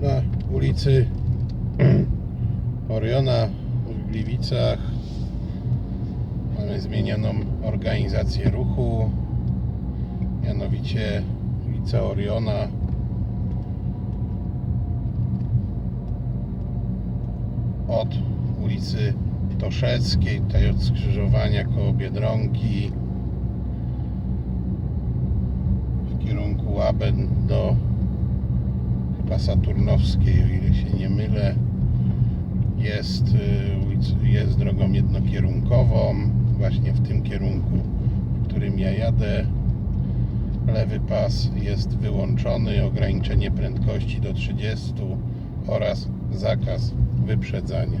na ulicy Oriona w Gliwicach. Mamy zmienioną organizację ruchu. Mianowicie ulica Oriona od ulicy Toszeckiej, tutaj od skrzyżowania koło Biedronki w kierunku Łaben do chyba Saturnowskiej, o ile się nie mylę. Jest, y, jest drogą jednokierunkową, właśnie w tym kierunku, w którym ja jadę. Lewy pas jest wyłączony, ograniczenie prędkości do 30 oraz zakaz wyprzedzania.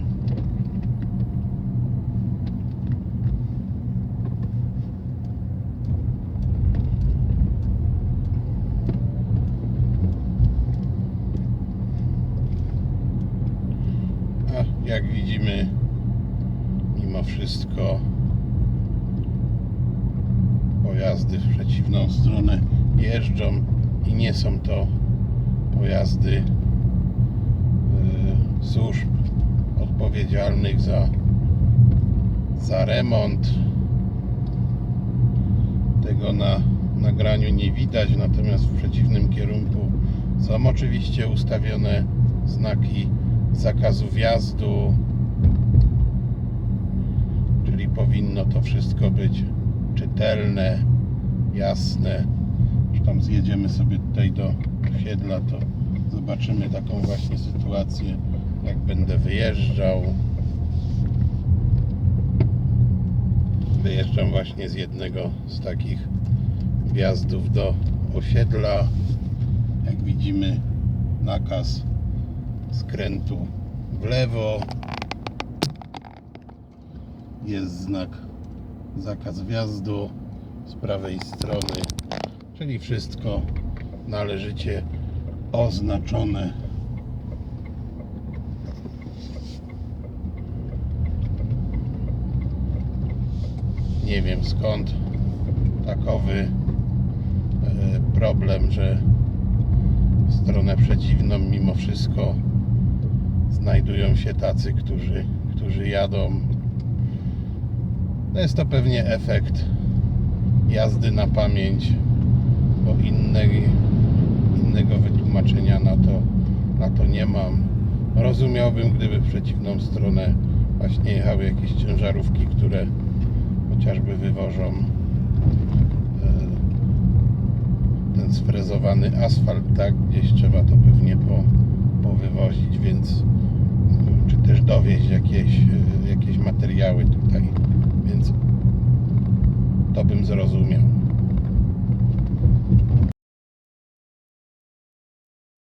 Jak widzimy, mimo wszystko pojazdy w przeciwną stronę jeżdżą i nie są to pojazdy y, służb odpowiedzialnych za, za remont. Tego na nagraniu nie widać, natomiast w przeciwnym kierunku są oczywiście ustawione znaki zakazu wjazdu, czyli powinno to wszystko być czytelne, jasne. Już tam zjedziemy sobie tutaj do osiedla, to zobaczymy taką właśnie sytuację, jak będę wyjeżdżał. Wyjeżdżam właśnie z jednego z takich wjazdów do osiedla. Jak widzimy, nakaz skrętu w lewo. Jest znak zakaz wjazdu z prawej strony, czyli wszystko należycie oznaczone. Nie wiem skąd takowy e, problem, że w stronę przeciwną mimo wszystko znajdują się tacy, którzy, którzy jadą. No jest to pewnie efekt jazdy na pamięć, bo innej, innego wytłumaczenia na to, na to nie mam. Rozumiałbym, gdyby w przeciwną stronę właśnie jechały jakieś ciężarówki, które chociażby wywożą e, ten sfrezowany asfalt, tak? Gdzieś trzeba to pewnie po, powywozić, więc dowieźć jakieś, e, jakieś materiały tutaj, więc to bym zrozumiał.